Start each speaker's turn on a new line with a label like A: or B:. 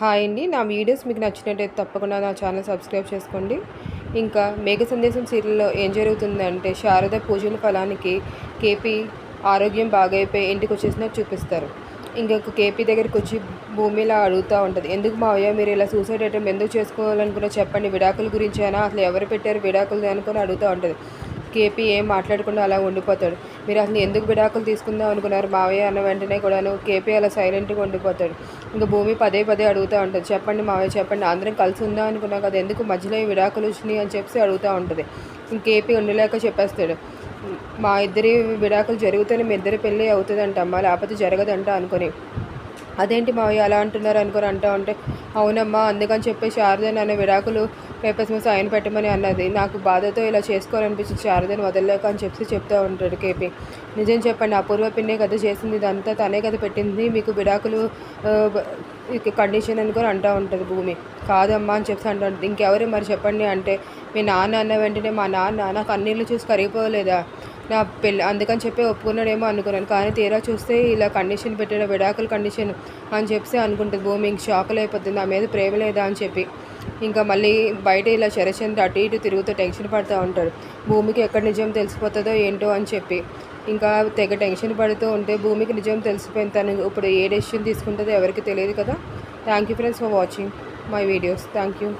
A: Hi అండి. నా videos మీకు నచ్చినట్టయితే తప్పకుండా నా ఛానల్ సబ్స్క్రైబ్ చేసుకోండి. ఇంకా మేఘ సందేశం సీరియల్లో ఏం జరుగుతుందంటే శారద పూజల ఫలానికి కేపీ ఆరోగ్యం బాగైపోయి ఇంటికి వచ్చేసినా చూపిస్తారు. ఇంకొక కేపీ దగ్గరికి వచ్చి భూమిలా అడుగుతూ ఉంటుంది. ఎందుకు మావయ్య మీరు ఇలా సూసైడ్ అటెంప్ట్ ఎందుకు చేసుకోవాలనుకున్నా చెప్పండి. విడాకుల గురించి అయినా అసలు ఎవరు పెట్టారు విడాకులు అనుకుని అడుగుతూ ఉంటుంది. కేపీ ఏం మాట్లాడకుండా అలా ఉండిపోతాడు. మీరు అసలు ఎందుకు విడాకులు తీసుకుందాం అనుకున్నారు? మావయ్య అన్న వెంటనే కూడాను కేపీ అలా సైలెంట్గా ఉండిపోతాడు. ఇంకా భూమి పదే పదే అడుగుతూ ఉంటుంది. చెప్పండి మావయ్య చెప్పండి. అందరం కలిసి ఉందాం అనుకున్నాం కదా ఎందుకు మధ్యలో విడాకులు వచ్చినాయి అని చెప్పి అడుగుతూ ఉంటుంది. ఇంకేపీ ఉండలేక చెప్పేస్తాడు. మా ఇద్దరి విడాకులు జరిగితేనే మీ ఇద్దరి పెళ్ళి అవుతుందంట అమ్మ లేకపోతే జరగదంట అనుకుని. అదేంటి మావయ్య అలా అంటున్నారు అనుకుని అంటా ఉంటే అవునమ్మా అందుకని చెప్పి శారద నన్ను విడాకులు పేపర్స్ మీద సైన్ పెట్టమని అన్నది. నాకు బాధతో ఇలా చేసుకోవాలనిపించింది శారదని వదలలేక అని చెప్పి చెప్తూ ఉంటాడు కేపీ. నిజం చెప్పండి అపూర్వ పిన్నే కదా చేసింది ఇదంతా తనే కదా పెట్టింది మీకు విడాకులు కండిషన్ అనుకొని అంటూ ఉంటుంది భూమి. కాదమ్మా అని చెప్పి అంటూ ఉంటుంది. ఇంకెవరు మరి చెప్పండి అంటే మీ నాన్న అన్న వెంటనే మా నాన్న నాకు అన్నిళ్ళు చూసి కరిగిపోలేదా? నా పెళ్ళి అందుకని చెప్పి ఒప్పుకున్నాడేమో అనుకున్నాను. కానీ తీరా చూస్తే ఇలా కండిషన్ పెట్టిన విడాకుల కండిషన్ అని చెప్పి అనుకుంటుంది. భూమి ఇంక షాకులు అయిపోతుంది. నా మీద ప్రేమ లేదా అని చెప్పి. ఇంకా మళ్ళీ బయట ఇలా శరచంద్ర అటు ఇటు తిరుగుతూ టెన్షన్ పడుతూ ఉంటాడు. భూమికి ఎక్కడ నిజం తెలిసిపోతుందో ఏంటో అని చెప్పి. ఇంకా తెగ టెన్షన్ పడుతూ ఉంటే భూమికి నిజం తెలిసిపోయింది తను. ఇప్పుడు ఏ డెసిషన్ తీసుకుంటుందో ఎవరికి తెలియదు కదా. Thank you friends for watching my videos thank you